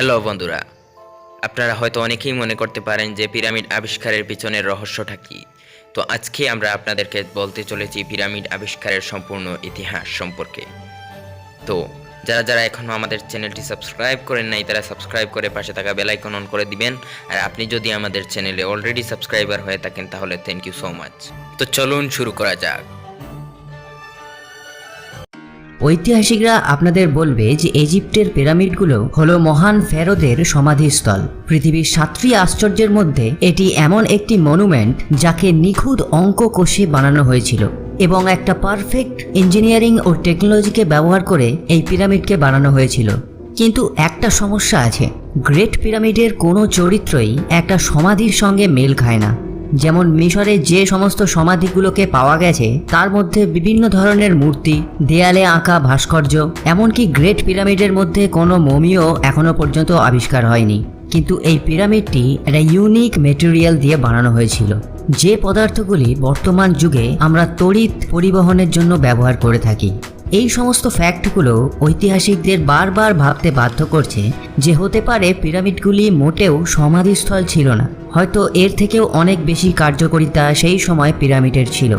Hello বন্ধুরা, আপনারা হয়তো অনেকেই মনে করতে পারেন যে পিরামিড আবিষ্কারের পিছনের রহস্যটা কী। তো আজকে আমরা আপনাদেরকে বলতে চলেছি পিরামিড আবিষ্কারের সম্পূর্ণ ইতিহাস সম্পর্কে। তো যারা যারা এখনও আমাদের চ্যানেলটি সাবস্ক্রাইব করেন নাই, তারা সাবস্ক্রাইব করে পাশে থাকা বেলাইকন অন করে দিবেন। আর আপনি যদি আমাদের চ্যানেলে অলরেডি সাবস্ক্রাইবার হয়ে থাকেন, তাহলে থ্যাংক ইউ সো মাচ তো চলুন শুরু করা যাক। ঐতিহাসিকরা আপনাদের বলবে যে ইজিপ্টের পিরামিডগুলো হলো মহান ফেরোদের সমাধিস্থল। পৃথিবীর সাতটি আশ্চর্যের মধ্যে এটি এমন একটি মনুমেন্ট যাকে নিখুঁত অঙ্ক কষে বানানো হয়েছিল এবং একটা পারফেক্ট ইঞ্জিনিয়ারিং ও টেকনোলজিকে ব্যবহার করে এই পিরামিডকে বানানো হয়েছিল। কিন্তু একটা সমস্যা আছে, গ্রেট পিরামিডের কোনো চরিত্রই একটা সমাধির সঙ্গে মেল খায় না। যেমন মিশরে যে সমস্ত সমাধিগুলোকে পাওয়া গেছে, তার মধ্যে বিভিন্ন ধরনের মূর্তি, দেয়ালে আঁকা ভাস্কর্য, এমনকি গ্রেট পিরামিডের মধ্যে কোনো মমিও এখনও পর্যন্ত আবিষ্কার হয়নি। কিন্তু এই পিরামিডটি একটা ইউনিক মেটেরিয়াল দিয়ে বানানো হয়েছিল। যে পদার্থগুলি বর্তমান যুগে আমরা তড়িৎ পরিবহনের জন্য ব্যবহার করে থাকি। এই সমস্ত ফ্যাক্টগুলো ঐতিহাসিকদের বারবার ভাবতে বাধ্য করছে যে হতে পারে পিরামিডগুলি মোটেও সমাধিস্থল ছিল না। হয়তো এর থেকেও অনেক বেশি কার্যকরিতা সেই সময় পিরামিডের ছিল।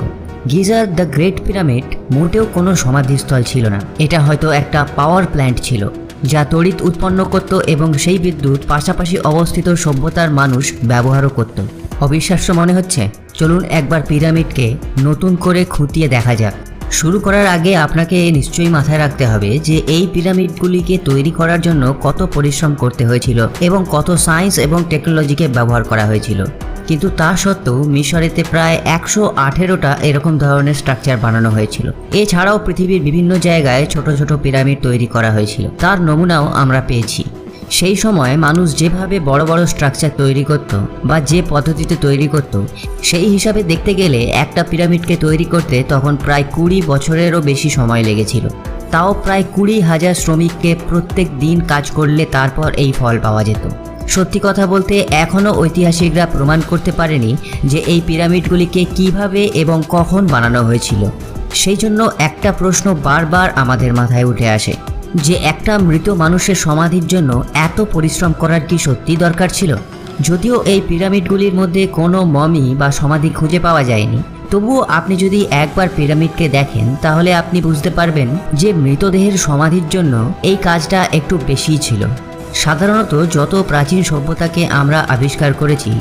গিজার দ্য গ্রেট পিরামিড মোটেও কোনো সমাধিস্থল ছিল না। এটা হয়তো একটা পাওয়ার প্ল্যান্ট ছিল, যা তড়িৎ উৎপন্ন করত এবং সেই বিদ্যুৎ পাশাপাশি অবস্থিত সভ্যতার মানুষ ব্যবহারও করত। অবিশ্বাস্য মনে হচ্ছে, চলুন একবার পিরামিডকে নতুন করে খুঁটিয়ে দেখা যাক। শুরু করার আগে আপনাকে নিশ্চয়ই মাথায় রাখতে হবে যে এই পিরামিডগুলিকে তৈরি করার জন্য কত পরিশ্রম করতে হয়েছিল এবং কত সায়েন্স এবং টেকনোলজিকে ব্যবহার করা হয়েছিল। কিন্তু তা সত্ত্বেও মিশরেতে প্রায় একশো আঠেরোটা এরকম ধরনের স্ট্রাকচার বানানো হয়েছিল। এছাড়াও পৃথিবীর বিভিন্ন জায়গায় ছোট ছোট পিরামিড তৈরি করা হয়েছিল। তার নমুনাও আমরা পেয়েছি। সেই সময় মানুষ যেভাবে বড় বড় স্ট্রাকচার তৈরি করত বা যে পদ্ধতিতে তৈরি করত, সেই হিসাবে দেখতে গেলে একটা পিরামিডকে তৈরি করতে তখন প্রায় কুড়ি বছরেরও বেশি সময় লেগেছিল। তাও প্রায় কুড়ি হাজার শ্রমিককে প্রত্যেক দিন কাজ করলে তারপর এই ফল পাওয়া যেত। সত্যি কথা বলতে, এখনও ঐতিহাসিকরা প্রমাণ করতে পারেনি যে এই পিরামিডগুলিকে কীভাবে এবং কখন বানানো হয়েছিল। সেই জন্য একটা প্রশ্ন বারবার আমাদের মাথায় উঠে আসে যে একটা মৃত মানুষের সমাধির জন্য এত পরিশ্রম করার কি সত্যি দরকার ছিল? যদিও এই পিরামিডগুলির মধ্যে কোনো মমি বা সমাধি খুঁজে পাওয়া যায়নি। তবুও আপনি যদি একবার পিরামিডকে দেখেন, তাহলে আপনি বুঝতে পারবেন যে মৃতদেহের সমাধির জন্য এই কাজটা একটু বেশিই ছিল। সাধারণত যত প্রাচীন সভ্যতাকে আমরা আবিষ্কার করেছি,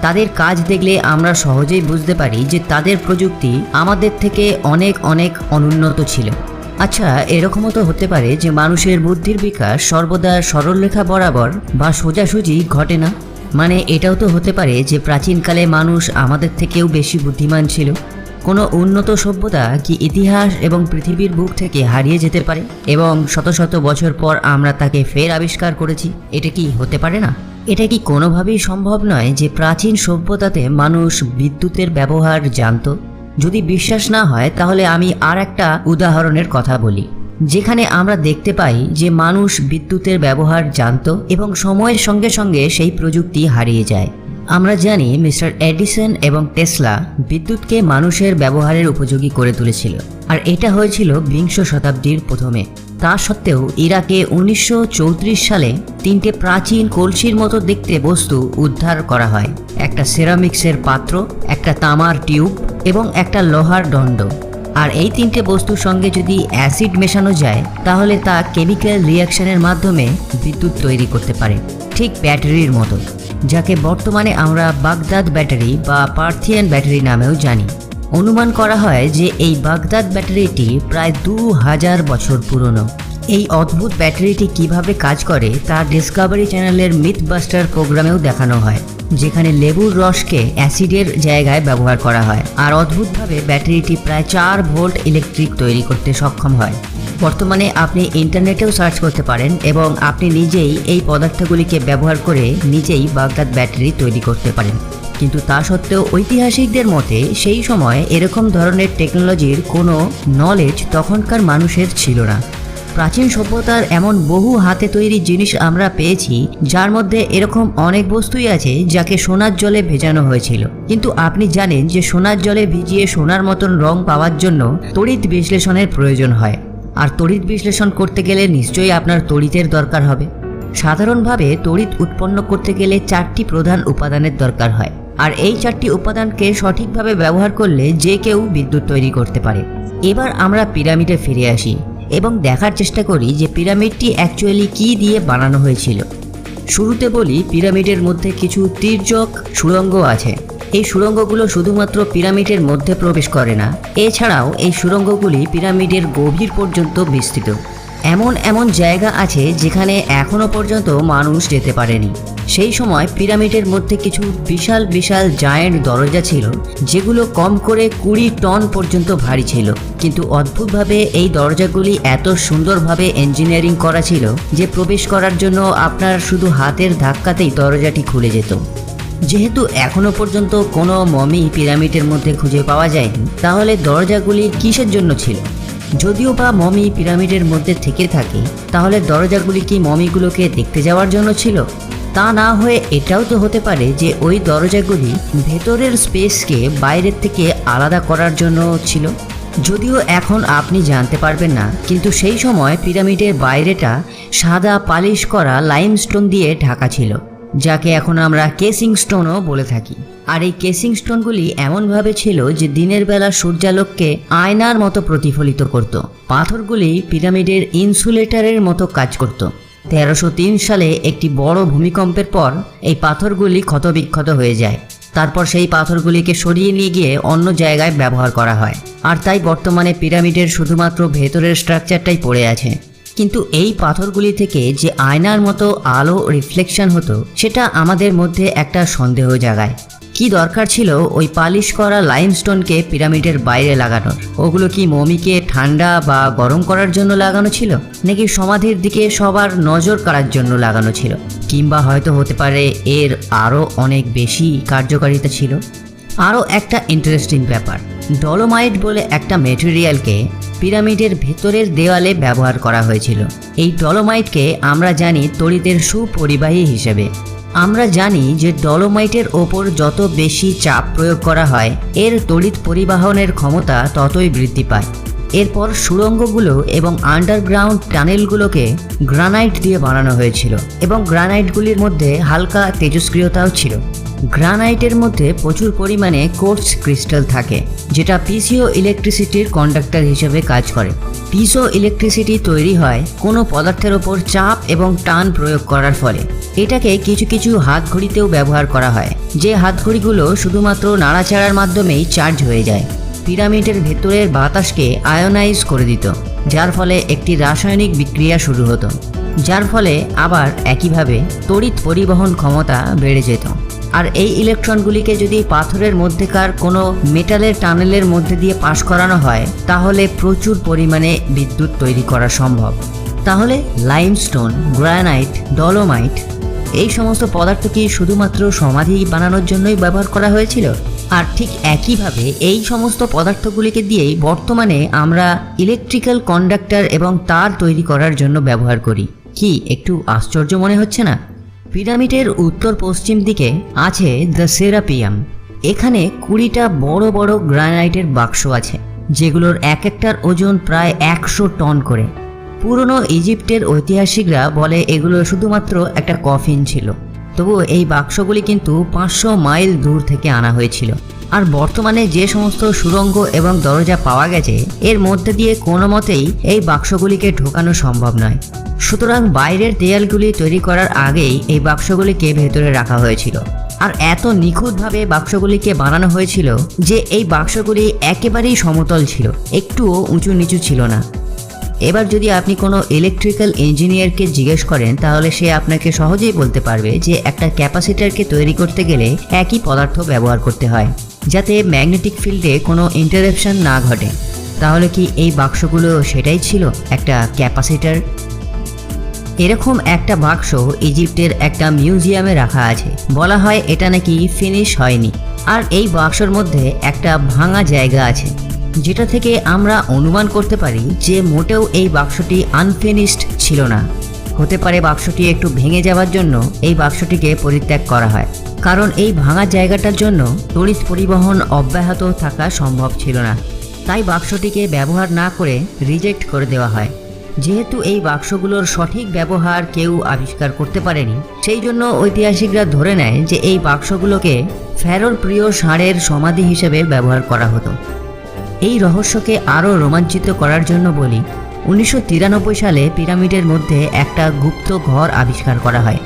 তাদের কাজ দেখলে আমরা সহজেই বুঝতে পারি যে তাদের প্রযুক্তি আমাদের থেকে অনেক অনেক অনুন্নত ছিল। আচ্ছা এরকমও তো হতে পারে যে মানুষের বুদ্ধির বিকাশ সর্বদা সরলরেখা বরাবর বা সোজাসুজি ঘটে না। মানে এটাও তো হতে পারে যে প্রাচীনকালে মানুষ আমাদের থেকেও বেশি বুদ্ধিমান ছিল। কোনো উন্নত সভ্যতা কি ইতিহাস এবং পৃথিবীর বুক থেকে হারিয়ে যেতে পারে? এবং শত শত বছর পর আমরা তাকে ফের আবিষ্কার করেছি, এটা কি হতে পারে না? এটা কি কোনোভাবেই সম্ভব নয় যে প্রাচীন সভ্যতাতে মানুষ বিদ্যুতের ব্যবহার জানতো? যদি বিশ্বাস না হয়, তাহলে আমি আর একটা উদাহরণের কথা বলি, যেখানে আমরা দেখতে পাই যে মানুষ বিদ্যুতের ব্যবহার জানত এবং সময়ের সঙ্গে সঙ্গে সেই প্রযুক্তি হারিয়ে যায়। আমরা জানি মিস্টার এডিসন এবং টেসলা বিদ্যুৎকে মানুষের ব্যবহারের উপযোগী করে তুলেছিল, আর এটা হয়েছিল বিংশ শতাব্দীর প্রথমে। তা সত্ত্বেও ইরাকে উনিশশো চৌত্রিশ সালে তিনটে প্রাচীন কলসির মতো দেখতে বস্তু উদ্ধার করা হয়। একটা সেরামিক্সের পাত্র, একটা তামার টিউব এবং একটা লোহার দণ্ড। আর এই তিনটে বস্তুর সঙ্গে যদি অ্যাসিড মেশানো যায়, তাহলে তা কেমিক্যাল রিয়াকশনের মাধ্যমে বিদ্যুৎ তৈরি করতে পারে। ঠিক ব্যাটারির মতো, যাকে বর্তমানে আমরা বাগদাদ ব্যাটারি বা পার্থিয়ান ব্যাটারি নামেও জানি। অনুমান করা হয় যে এই বাগদাদ ব্যাটারিটি প্রায় দু হাজার বছর পুরনো। এই অদ্ভুত ব্যাটারিটি কীভাবে কাজ করে তা ডিসকভারি চ্যানেলের মিথ বাস্টার প্রোগ্রামেও দেখানো হয়, যেখানে লেবুর রসকে অ্যাসিডের জায়গায় ব্যবহার করা হয়। আর অদ্ভুতভাবে ব্যাটারিটি প্রায় চার ভোল্ট ইলেকট্রিক তৈরি করতে সক্ষম হয়। বর্তমানে আপনি ইন্টারনেটেও সার্চ করতে পারেন এবং আপনি নিজেই এই পদার্থগুলিকে ব্যবহার করে নিজেই বাগদাদ ব্যাটারি তৈরি করতে পারেন। কিন্তু তা সত্ত্বেও ঐতিহাসিকদের মতে, সেই সময় এরকম ধরনের টেকনোলজির কোনো নলেজ তখনকার মানুষের ছিল না। প্রাচীন সভ্যতার এমন বহু হাতে তৈরি জিনিস আমরা পেয়েছি, যার মধ্যে এরকম অনেক বস্তুই আছে, যাকে সোনার জলে ভেজানো হয়েছিল। কিন্তু আপনি জানেন যে সোনার জলে ভিজিয়ে সোনার মতন রং পাওয়ার জন্য তড়িৎ বিশ্লেষণের প্রয়োজন হয়। আর তড়িৎ বিশ্লেষণ করতে গেলে নিশ্চয়ই আপনার তড়িতের দরকার হবে। সাধারণভাবে তড়িৎ উৎপন্ন করতে গেলে চারটি প্রধান উপাদানের দরকার হয়। আর এই চারটি উপাদানকে সঠিকভাবে ব্যবহার করলে যে কেউ বিদ্যুৎ তৈরি করতে পারে। এবার আমরা পিরামিডে ফিরে আসি এবং দেখার চেষ্টা করি যে পিরামিডটি অ্যাকচুয়ালি কী দিয়ে বানানো হয়েছিল। শুরুতে বলি পিরামিডের মধ্যে কিছু তির্যক সুড়ঙ্গ আছে। এই সুড়ঙ্গগুলো শুধুমাত্র পিরামিডের মধ্যে প্রবেশ করে না। এছাড়াও এই সুড়ঙ্গগুলি পিরামিডের গভীর পর্যন্ত বিস্তৃত। এমন এমন জায়গা আছে যেখানে এখনও পর্যন্ত মানুষ যেতে পারেনি। সেই সময় পিরামিডের মধ্যে কিছু বিশাল বিশাল জায়েন্ট দরজা ছিল, যেগুলো কম করে কুড়ি টন পর্যন্ত ভারী ছিল। কিন্তু অদ্ভুতভাবে এই দরজাগুলি এত সুন্দরভাবে ইঞ্জিনিয়ারিং করা ছিল যে প্রবেশ করার জন্য আপনার শুধু হাতের ধাক্কাতেই দরজাটি খুলে যেত। যেহেতু এখনও পর্যন্ত কোনো মমি পিরামিডের মধ্যে খুঁজে পাওয়া যায়নি, তাহলে দরজাগুলি কিসের জন্য ছিল? যদিও বা মমি পিরামিডের মধ্যে থেকে থাকে, তাহলে দরজাগুলি কি মমিগুলোকে দেখতে যাওয়ার জন্য ছিল? তা না হয়ে এটাও তো হতে পারে যে ওই দরজাগুলি ভেতরের স্পেসকে বাইরের থেকে আলাদা করার জন্য ছিল। যদিও এখন আপনি জানতে পারবেন না, কিন্তু সেই সময় পিরামিডের বাইরেটা সাদা পালিশ করা লাইমস্টোন দিয়ে ঢাকা ছিল। যাকে এখন আমরা কেসিং স্টোনও বলে থাকি। আর এই কেসিং স্টোনগুলি এমনভাবে ছিল যে দিনের বেলা সূর্যালোককে আয়নার মতো প্রতিফলিত করত। পাথরগুলি পিরামিডের ইনসুলেটরের মতো কাজ করত। তেরোশো সালে একটি বড় ভূমিকম্পের পর এই পাথরগুলি ক্ষতবিক্ষত হয়ে যায়। তারপর সেই পাথরগুলিকে সরিয়ে নিয়ে গিয়ে অন্য জায়গায় ব্যবহার করা হয়। আর তাই বর্তমানে পিরামিডের শুধুমাত্র ভেতরের স্ট্রাকচারটাই পড়ে আছে। কিন্তু এই পাথরগুলি থেকে যে আয়নার মতো আলো রিফ্লেকশন হতো, সেটা আমাদের মধ্যে একটা সন্দেহ জাগায়। কি দরকার ছিল ওই পালিশ করা লাইমস্টোনকে পিরামিডের বাইরে লাগানোর? ওগুলো কি মমিকে ঠান্ডা বা গরম করার জন্য লাগানো ছিল? নাকি সমাধির দিকে সবার নজর কাড়ার জন্য লাগানো ছিল? কিংবা হয়তো হতে পারে এর আরও অনেক বেশি কার্যকারিতা ছিল? আরও একটা ইন্টারেস্টিং ব্যাপার। ডলোমাইট বলে একটা মেটেরিয়ালকে পিরামিডের ভেতরের দেওয়ালে ব্যবহার করা হয়েছিল। এই ডলোমাইটকে আমরা জানি তড়িতের সুপরিবাহী হিসেবে। আমরা জানি যে ডলোমাইটের ওপর যত বেশি চাপ প্রয়োগ করা হয়, এর তড়িৎ পরিবাহনের ক্ষমতা ততই বৃদ্ধি পায়। এরপর সুড়ঙ্গগুলো এবং আন্ডারগ্রাউন্ড টানেলগুলোকে গ্রানাইট দিয়ে বানানো হয়েছিল এবং গ্রানাইটগুলির মধ্যে হালকা তেজস্ক্রিয়তাও ছিল। গ্রানাইটের মধ্যে প্রচুর পরিমাণে কোর্স ক্রিস্টাল থাকে, যেটা পিসিও ইলেকট্রিসিটির কন্ডাক্টর হিসেবে কাজ করে। পিসো ইলেকট্রিসিটি তৈরি হয় কোনো পদার্থের ওপর চাপ এবং টান প্রয়োগ করার ফলে। এটাকে কিছু কিছু হাতঘড়িতেও ব্যবহার করা হয়, যে হাতঘড়িগুলো শুধুমাত্র নাড়াচাড়ার মাধ্যমেই চার্জ হয়ে যায়। পিরামিডের ভেতরের বাতাসকে আয়োনাইজ করে দিত, যার ফলে একটি রাসায়নিক বিক্রিয়া শুরু হতো, যার ফলে আবার একইভাবে তড়িৎ পরিবহন ক্ষমতা বেড়ে যেত। আর এই ইলেকট্রনগুলিকে যদি পাথরের মধ্যেকার কোনো মেটালের টানেলের মধ্যে দিয়ে পাশ করানো হয়, তাহলে প্রচুর পরিমাণে বিদ্যুৎ তৈরি করা সম্ভব। তাহলে লাইমস্টোন গ্রানাইট ডলোমাইট এই সমস্ত পদার্থ কি শুধুমাত্র সমাধি বানানোর জন্যই ব্যবহার করা হয়েছিল? আর ঠিক একইভাবে এই সমস্ত পদার্থগুলিকে দিয়েই বর্তমানে আমরা ইলেকট্রিক্যাল কন্ডাক্টর এবং তার তৈরি করার জন্য ব্যবহার করি। কি একটু আশ্চর্য মনে হচ্ছে না? পিরামিডের উত্তর পশ্চিম দিকে আছে দ্য সেরাপিয়াম। এখানে কুড়িটা বড় বড় গ্রানাইটের বাক্স আছে, যেগুলোর এক একটার ওজন প্রায় একশো টন করে। পুরনো ইজিপ্টের ঐতিহাসিকরা বলে এগুলো শুধুমাত্র একটা কফিন ছিল। তবুও এই বাক্সগুলি কিন্তু পাঁচশো মাইল দূর থেকে আনা হয়েছিল। আর বর্তমানে যে সমস্ত সুড়ঙ্গ এবং দরজা পাওয়া গেছে, এর মধ্যে দিয়ে কোনো মতেই এই বাক্সগুলিকে ঢোকানো সম্ভব নয়। সুতরাং বাইরের দেয়ালগুলি তৈরি করার আগেই এই বাক্সগুলিকে ভেতরে রাখা হয়েছিল। আর এত নিখুঁতভাবে বাক্সগুলিকে বানানো হয়েছিল যে এই বাক্সগুলি একেবারেই সমতল ছিল, একটুও উঁচু নিচু ছিল না। এবার যদি আপনি কোনো ইলেকট্রিক্যাল ইঞ্জিনিয়ারকে জিজ্ঞেস করেন, তাহলে সে আপনাকে সহজেই বলতে পারবে যে একটা ক্যাপাসিটারকে তৈরি করতে গেলে একই পদার্থ ব্যবহার করতে হয়, যাতে ম্যাগনেটিক ফিল্ডে কোনো ইন্টারাপশন না ঘটে। তাহলে কি এই বাক্সগুলো সেটাই ছিল, একটা ক্যাপাসিটার এরকম একটা বাক্স ইজিপ্টের একটা মিউজিয়ামে রাখা আছে। বলা হয় এটা নাকি ফিনিশ হয়নি। আর এই বাক্সর মধ্যে একটা ভাঙা জায়গা আছে। যেটা থেকে আমরা অনুমান করতে পারি যে মোটেও এই বাক্সটি আনফিনিশড ছিল না। হতে পারে বাক্সটি একটু ভেঙে যাওয়ার জন্য এই বাক্সটিকে পরিত্যাগ করা হয়। কারণ এই ভাঙা জায়গাটার জন্য তড়িৎ পরিবহন অব্যাহত থাকা সম্ভব ছিল না। তাই বাক্সটিকে ব্যবহার না করে রিজেক্ট করে দেওয়া হয়। যেহেতু এই বাক্সগুলোর সঠিক ব্যবহার কেউ আবিষ্কার করতে পারেনি, সেই জন্য ঐতিহাসিকরা ধরে নেয় যে এই বাক্সগুলোকে ফ্যারোর প্রিয় ষাঁড়ের সমাধি হিসেবে ব্যবহার করা হতো। এই রহস্যকে আরও রোমাঞ্চিত করার জন্য বলি, উনিশশো তিরানব্বই সালে পিরামিডের মধ্যে একটা গুপ্ত ঘর আবিষ্কার করা হয়,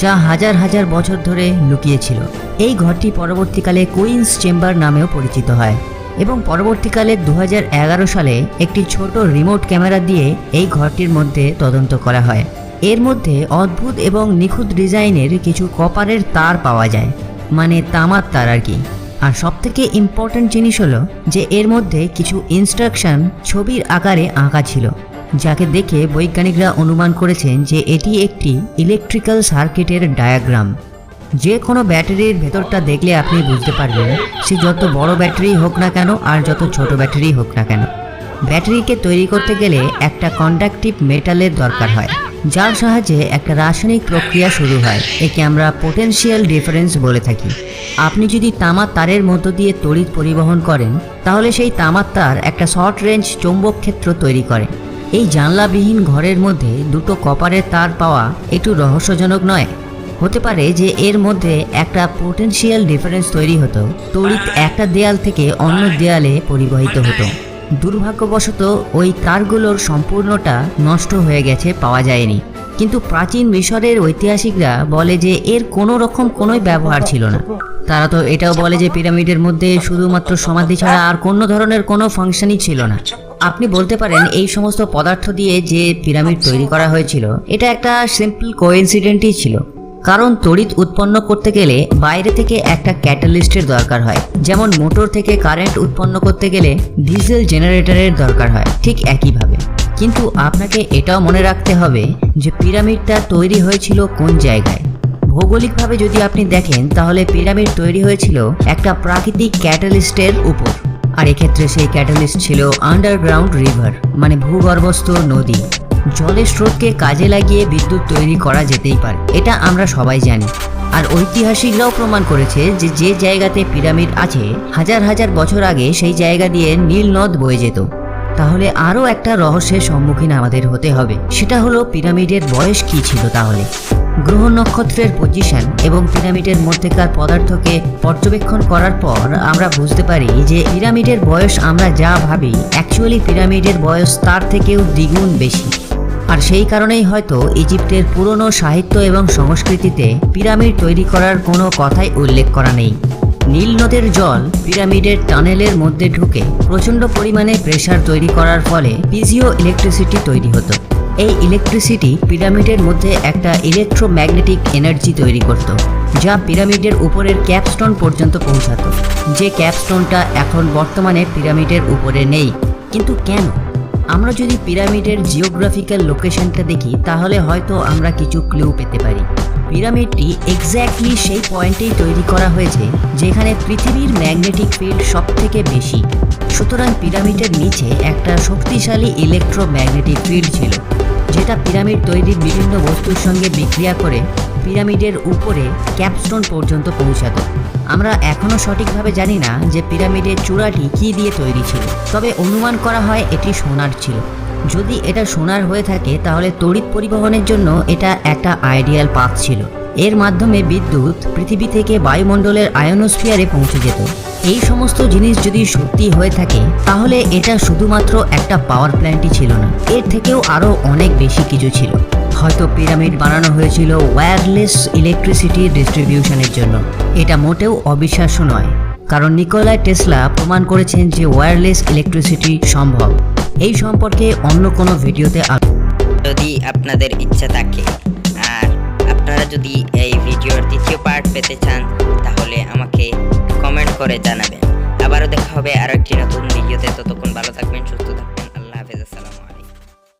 যা হাজার হাজার বছর ধরে লুকিয়েছিল। এই ঘরটি পরবর্তীকালে কুইন্স চেম্বার নামেও পরিচিত হয় এবং পরবর্তীকালে দু হাজার এগারো সালে একটি ছোট রিমোট ক্যামেরা দিয়ে এই ঘরটির মধ্যে তদন্ত করা হয়। এর মধ্যে অদ্ভুত এবং নিখুঁত ডিজাইনের কিছু কপারের তার পাওয়া যায় মানে তামার তার আর কি। আর সবথেকে ইম্পর্ট্যান্ট জিনিস হলো যে এর মধ্যে কিছু ইনস্ট্রাকশন ছবির আকারে আঁকা ছিল, যাকে দেখে বৈজ্ঞানিকরা অনুমান করেছেন যে এটি একটি ইলেকট্রিক্যাল সার্কিটের ডায়াগ্রাম যে কোনো ব্যাটারির ভেতরটা দেখলে আপনি বুঝতে পারবেন সে যত বড় ব্যাটারি হোক না কেন আর যত ছোট ব্যাটারি হোক না কেন। ব্যাটারিকে তৈরি করতে গেলে একটা কন্ডাক্টিভ মেটালের দরকার হয়। যার সাহায্যে একটা রাসায়নিক প্রক্রিয়া শুরু হয়, একে আমরা পোটেনশিয়াল ডিফারেন্স বলে থাকি। আপনি যদি তামার তারের মধ্য দিয়ে তড়িৎ পরিবহন করেন, তাহলে সেই তামার তার একটা শর্ট রেঞ্জ চৌম্বক ক্ষেত্র তৈরি করে। এই জানলাবিহীন ঘরের মধ্যে দুটো কপারের তার পাওয়া একটু রহস্যজনক নয়। হতে পারে যে এর মধ্যে একটা পোটেনশিয়াল ডিফারেন্স তৈরি হতো, তড়িৎ একটা দেয়াল থেকে অন্য দেয়ালে পরিবাহিত হতো। দুর্ভাগ্যবশত ওই তারগুলোর সম্পূর্ণটা নষ্ট হয়ে গেছে, পাওয়া যায়নি। কিন্তু প্রাচীন মিশরের ঐতিহাসিকরা বলে যে এর কোনো রকম কোনোই ব্যবহার ছিল না। তারা তো এটাও বলে যে পিরামিডের মধ্যে শুধুমাত্র সমাধি ছাড়া আর কোনো ধরনের কোনো ফাংশনই ছিল না। আপনি বলতে পারেন এই সমস্ত পদার্থ দিয়ে যে পিরামিড তৈরি করা হয়েছিল, এটা একটা সিম্পল কোইন্সিডেন্টই ছিল। কারণ তড়িৎ উৎপন্ন করতে গেলে বাইরে থেকে একটা ক্যাটালিস্টের দরকার হয়। যেমন মোটর থেকে কারেন্ট উৎপন্ন করতে গেলে ডিজেল জেনারেটরের দরকার হয়, ঠিক একইভাবে। কিন্তু আপনাকে এটাও মনে রাখতে হবে যে পিরামিডটা তৈরি হয়েছিল কোন জায়গায়। ভৌগোলিকভাবে যদি আপনি দেখেন, তাহলে পিরামিড তৈরি হয়েছিল একটা প্রাকৃতিক ক্যাটালিস্টের উপর। আর এক্ষেত্রে সেই ক্যাটালিস্ট ছিল আন্ডারগ্রাউন্ড রিভার মানে ভূগর্ভস্থ নদী। জলের স্রোতকে কাজে লাগিয়ে বিদ্যুৎ তৈরি করা যেতেই পারে। এটা আমরা সবাই জানি। আর ঐতিহাসিকরাও প্রমাণ করেছে যে যে জায়গাতে পিরামিড আছে, হাজার হাজার বছর আগে সেই জায়গা দিয়ে নীল নদ বয়ে যেত। তাহলে আরও একটা রহস্যের সম্মুখীন আমাদের হতে হবে। সেটা হলো পিরামিডের বয়স কী ছিল তাহলে? গ্রহ নক্ষত্রের পজিশন এবং পিরামিডের মধ্যেকার পদার্থকে পর্যবেক্ষণ করার পর আমরা বুঝতে পারি যে পিরামিডের বয়স আমরা যা ভাবি অ্যাকচুয়ালি পিরামিডের বয়স তার থেকেও দ্বিগুণ বেশি। আর সেই কারণেই হয়তো ইজিপ্টের পুরনো সাহিত্য এবং সংস্কৃতিতে পিরামিড তৈরি করার কোনো কথাই উল্লেখ করা নেই। নীল নদের জল পিরামিডের টানেলের মধ্যে ঢুকে প্রচণ্ড পরিমাণে প্রেসার তৈরি করার ফলে পিজিও ইলেকট্রিসিটি তৈরি হতো। এই ইলেকট্রিসিটি পিরামিডের মধ্যে একটা ইলেকট্রোম্যাগনেটিক এনার্জি তৈরি করত, যা পিরামিডের উপরের ক্যাপস্টোন পর্যন্ত পৌঁছাতো। যে ক্যাপস্টোনটা এখন বর্তমানে পিরামিডের উপরে নেই। কিন্তু কেন? আমরা যদি পিরামিডের জিওগ্রাফিক্যাল লোকেশনটা দেখি, তাহলে হয়তো আমরা কিছু ক্লু পেতে পারি। পিরামিডটি এক্স্যাক্টলি সেই পয়েন্টেই তৈরি করা হয়েছে, যেখানে পৃথিবীর ম্যাগনেটিক ফিল্ড সব থেকে বেশি। সুতরাং পিরামিডের নিচে একটা শক্তিশালী ইলেকট্রোম্যাগনেটিক ফিল্ড ছিল, যেটা পিরামিড তৈরির বিভিন্ন বস্তুর সঙ্গে বিক্রিয়া করে পিরামিডের উপরে ক্যাপস্টোন পর্যন্ত পৌঁছাতো। আমরা এখনও সঠিকভাবে জানি না যে পিরামিডের চূড়াটি কী দিয়ে তৈরি ছিল। তবে অনুমান করা হয় এটি সোনার ছিল। যদি এটা সোনার হয়ে থাকে, তাহলে তড়িৎ পরিবহনের জন্য এটা একটা আইডিয়াল পাথ ছিল। এর মাধ্যমে বিদ্যুৎ পৃথিবী থেকে বায়ুমণ্ডলের আয়নোস্ফিয়ারে পৌঁছে যেত। এই সমস্ত জিনিস যদি সত্যি হয়ে থাকে, তাহলে এটা শুধুমাত্র একটা পাওয়ার প্ল্যান্টই ছিল না। এর থেকেও আরও অনেক বেশি কিছু ছিল। হয়তো পিরামিড বানানো হয়েছিল ওয়্যারলেস ইলেকট্রিসিটি ডিস্ট্রিবিউশনের জন্য। এটা মোটেও অবিশ্বাস্য নয়, কারণ নিকোলাই টেসলা প্রমাণ করেছেন যে ওয়্যারলেস ইলেকট্রিসিটি সম্ভব। এই সম্পর্কে অন্য কোনো ভিডিওতে যদি আপনাদের ইচ্ছা থাকে, আর আপনারা যদি এই ভিডিওর দ্বিতীয় পার্ট পেতে চান, তাহলে আমাকে কমেন্ট করে জানাবেন। আবারও দেখা হবে আরও একটি নতুন ভিডিওতে, ততক্ষণ ভালো থাকবেন, সুস্থ থাকবেন।